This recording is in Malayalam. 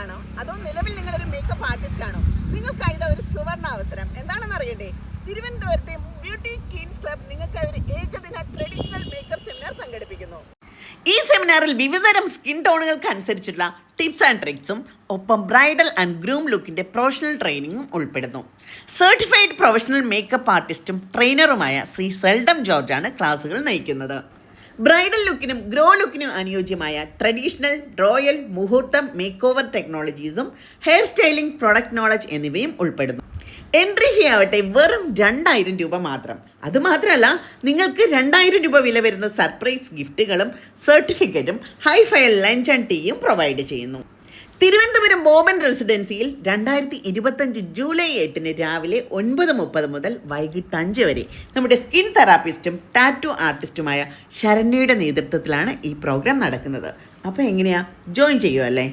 അതോ നിലവിൽ നിങ്ങളൊരു മേക്കപ്പ് ആർട്ടിസ്റ്റ് ആണോ? നിങ്ങൾക്കായി ഒരു സുവർണ അവസരം. എന്താണെന്ന് അറിയണ്ടേ? തിരുവനന്തപുരത്തെ ബ്യൂട്ടി കിൻസ് ക്ലബ് നിങ്ങൾക്കായി ഒരു ഏകദിന ട്രഡീഷണൽ മേക്കപ്പ് സെമിനാർ സംഘടിപ്പിക്കുന്നു. ഈ സെമിനാറിൽ വിവിധതരം സ്കിൻ ടോണുകൾക്ക് അനുസരിച്ചുള്ള ടിപ്സ് ആൻഡ് ട്രിക്സും ഒപ്പം ബ്രൈഡൽ ആൻഡ് ഗ്രൂം ലുക്കിന്റെ പ്രൊഫഷണൽ ട്രെയിനിങ്ങും ഉൾപ്പെടുന്നു. സർട്ടിഫൈഡ് പ്രൊഫഷണൽ മേക്കപ്പ് ആർട്ടിസ്റ്റും ട്രെയിനറുമായ ശ്രീ സെൽഡം ജോർജാണ് ക്ലാസുകൾ നയിക്കുന്നത്. ബ്രൈഡൽ ലുക്കിനും ഗ്രോ ലുക്കിനും അനുയോജ്യമായ ട്രഡീഷണൽ റോയൽ മുഹൂർത്തം മേക്ക് ഓവർ ടെക്നോളജീസും ഹെയർ സ്റ്റൈലിംഗ് പ്രൊഡക്റ്റ് നോളജ് എന്നിവയും ഉൾപ്പെടുന്നു. എൻട്രി ഫീ ആവട്ടെ വെറും രണ്ടായിരം രൂപ മാത്രം. അതുമാത്രമല്ല നിങ്ങൾക്ക് രണ്ടായിരം രൂപ വില വരുന്ന സർപ്രൈസ് ഗിഫ്റ്റുകളും സർട്ടിഫിക്കറ്റും ഹൈഫയൽ ലഞ്ച് ആൻഡ് ടീയും പ്രൊവൈഡ് ചെയ്യുന്നു. തിരുവനന്തപുരം ബോബൻ റെസിഡൻസിയിൽ രണ്ടായിരത്തി ഇരുപത്തഞ്ച് ജൂലൈ എട്ടിന് രാവിലെ ഒൻപത് മുപ്പത് മുതൽ വൈകിട്ട് അഞ്ച് വരെ നമ്മുടെ സ്കിൻ തെറാപ്പിസ്റ്റും ടാറ്റു ആർട്ടിസ്റ്റുമായ ശരണ്യയുടെ നേതൃത്വത്തിലാണ് ഈ പ്രോഗ്രാം നടക്കുന്നത്. അപ്പോൾ എങ്ങനെയാ? ജോയിൻ ചെയ്യുമല്ലേ